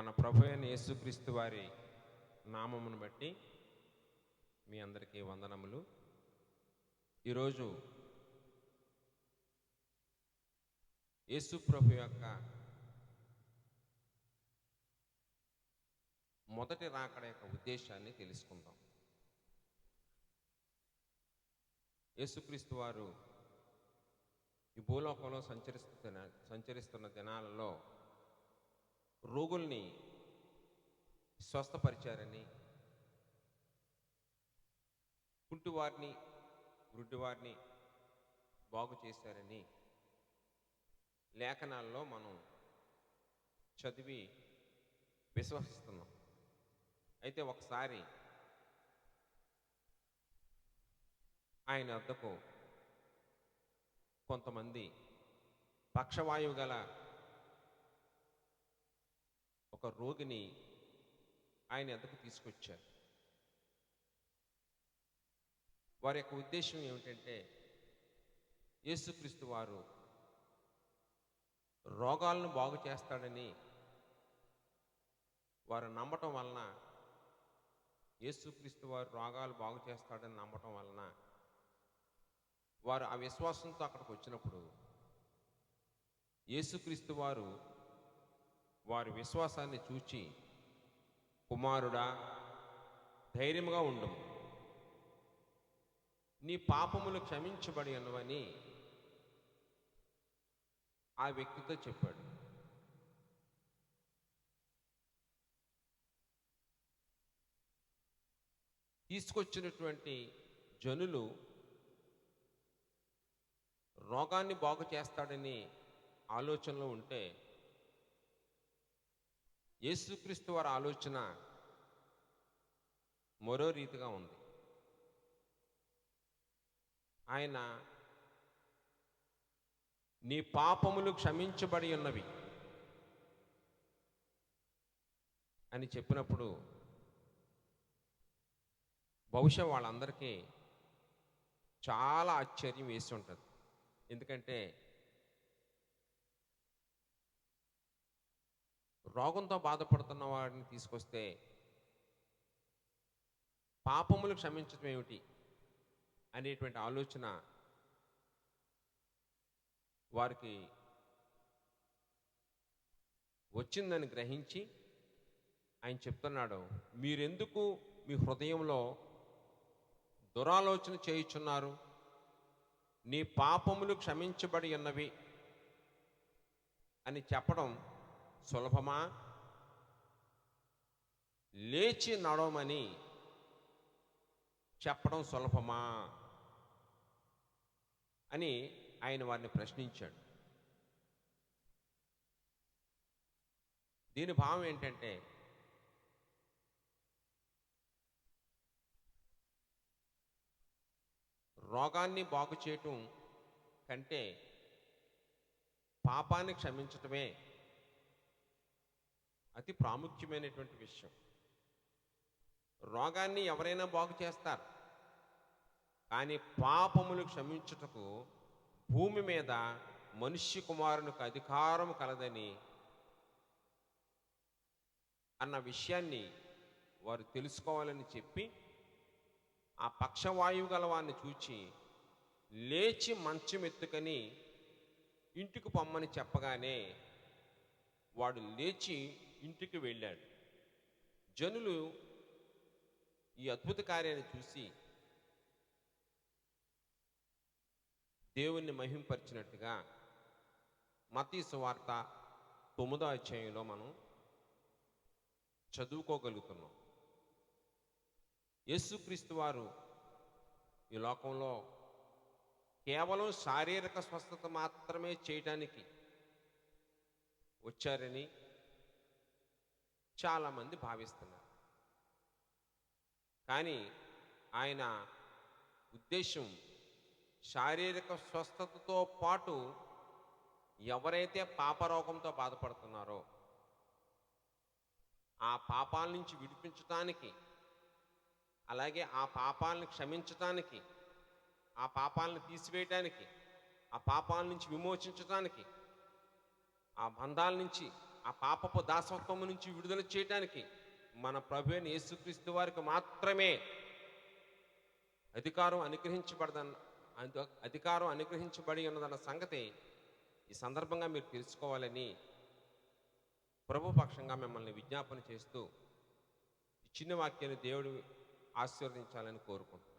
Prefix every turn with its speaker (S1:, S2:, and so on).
S1: మన ప్రభు అయిన యేసుక్రీస్తు వారి నామమును బట్టి మీ అందరికీ వందనములు. ఈరోజు యేసు ప్రభు యొక్క మొదటి రాకడ యొక్క ఉద్దేశాన్ని తెలుసుకుందాం. యేసుక్రీస్తు వారు ఈ భూలోకంలో సంచరిస్తున్న సంచరిస్తున్న దినాలలో రోగుల్ని స్వస్థపరిచారని కుంటివారిని గుడ్డివారిని బాగు చేశారని లేఖనాల్లో మనం చదివి విశ్వసిస్తున్నాం. అయితే ఒకసారి ఆయన వద్దకు కొంతమంది పక్షవాయువు గల ఒక రోగిని ఆయన ఎద్దకు తీసుకొచ్చారు. వారి యొక్క ఉద్దేశం ఏమిటంటే యేసుక్రీస్తు వారు రోగాలను బాగు చేస్తాడని వారు నమ్మటం వలన యేసుక్రీస్తు వారు రోగాలు బాగు చేస్తాడని నమ్మటం వలన వారు ఆ విశ్వాసంతో అక్కడికి వచ్చినప్పుడు యేసుక్రీస్తు వారు వారి విశ్వాసాన్ని చూచి కుమారుడా ధైర్యముగా ఉండు. నీ పాపములు క్షమించబడి ఉన్నవని ఆ వ్యక్తితో చెప్పాడు. తీసుకొచ్చినటువంటి జనులు రోగాన్ని బాగు చేస్తాడని ఆలోచనలో ఉంటే యేసుక్రీస్తు వారి ఆలోచన మరో రీతిగా ఉంది. ఆయన నీ పాపములు క్షమించబడి ఉన్నవి అని చెప్పినప్పుడు బహుశా వాళ్ళందరికీ చాలా ఆశ్చర్యం వేసి ఉంటుంది. ఎందుకంటే రోగంతో బాధపడుతున్న వాడిని తీసుకొస్తే పాపములు క్షమించడం ఏమిటి అనేటువంటి ఆలోచన వారికి వచ్చిందని గ్రహించి ఆయన చెప్తున్నాడు మీరెందుకు మీ హృదయంలో దురాలోచన చేయుచున్నారు? నీ పాపములు క్షమించబడి ఉన్నవి అని చెప్పడం సులభమా? లేచి నడవమని చెప్పడం సులభమా? అని ఆయన వారిని ప్రశ్నించాడు. దీని భావం ఏంటంటే రోగాన్ని బాగు చేయటం కంటే పాపాన్ని క్షమించటమే అతి ప్రాముఖ్యమైనటువంటి విషయం. రోగాన్ని ఎవరైనా బాగు చేస్తారు. కానీ పాపములు క్షమించుటకు భూమి మీద మనుష్య కుమారునికి అధికారం కలదని అన్న విషయాన్ని వారు తెలుసుకోవాలని చెప్పి ఆ పక్షవాయువు గలవాన్ని చూచి లేచి మంచం ఎత్తుకని ఇంటికి పొమ్మని చెప్పగానే వాడు లేచి ఇంటికి వెళ్ళాడు. జనులు ఈ అద్భుత కార్యాన్ని చూసి దేవుణ్ణి మహింపరిచినట్టుగా మతీసు సువార్త తొమ్మిదో అధ్యాయంలో మనం చదువుకోగలుగుతున్నాం. యేసుక్రీస్తు వారు ఈ లోకంలో కేవలం శారీరక స్వస్థత మాత్రమే చేయటానికి వచ్చారని చాలామంది భావిస్తున్నారు. కానీ ఆయన ఉద్దేశం శారీరక స్వస్థతతో పాటు ఎవరైతే పాపరోగంతో బాధపడుతున్నారో ఆ పాపాల నుంచి విడిపించటానికి అలాగే ఆ పాపాలను క్షమించటానికి ఆ పాపాలను తీసివేయటానికి ఆ పాపాల నుంచి విమోచించటానికి ఆ బంధాల నుంచి ఆ పాపపు దాసత్వం నుంచి విడుదల చేయడానికి మన ప్రభు అయిన యేసుక్రీస్తు వారికి మాత్రమే అధికారం అనుగ్రహించబడదన్న అధికారం అనుగ్రహించబడి ఉన్నదన్న సంగతి ఈ సందర్భంగా మీరు తెలుసుకోవాలని ప్రభుపక్షంగా మిమ్మల్ని విజ్ఞాపన చేస్తూ చిన్న వాక్యాన్ని దేవుడు ఆశీర్వదించాలని కోరుకుంటున్నాను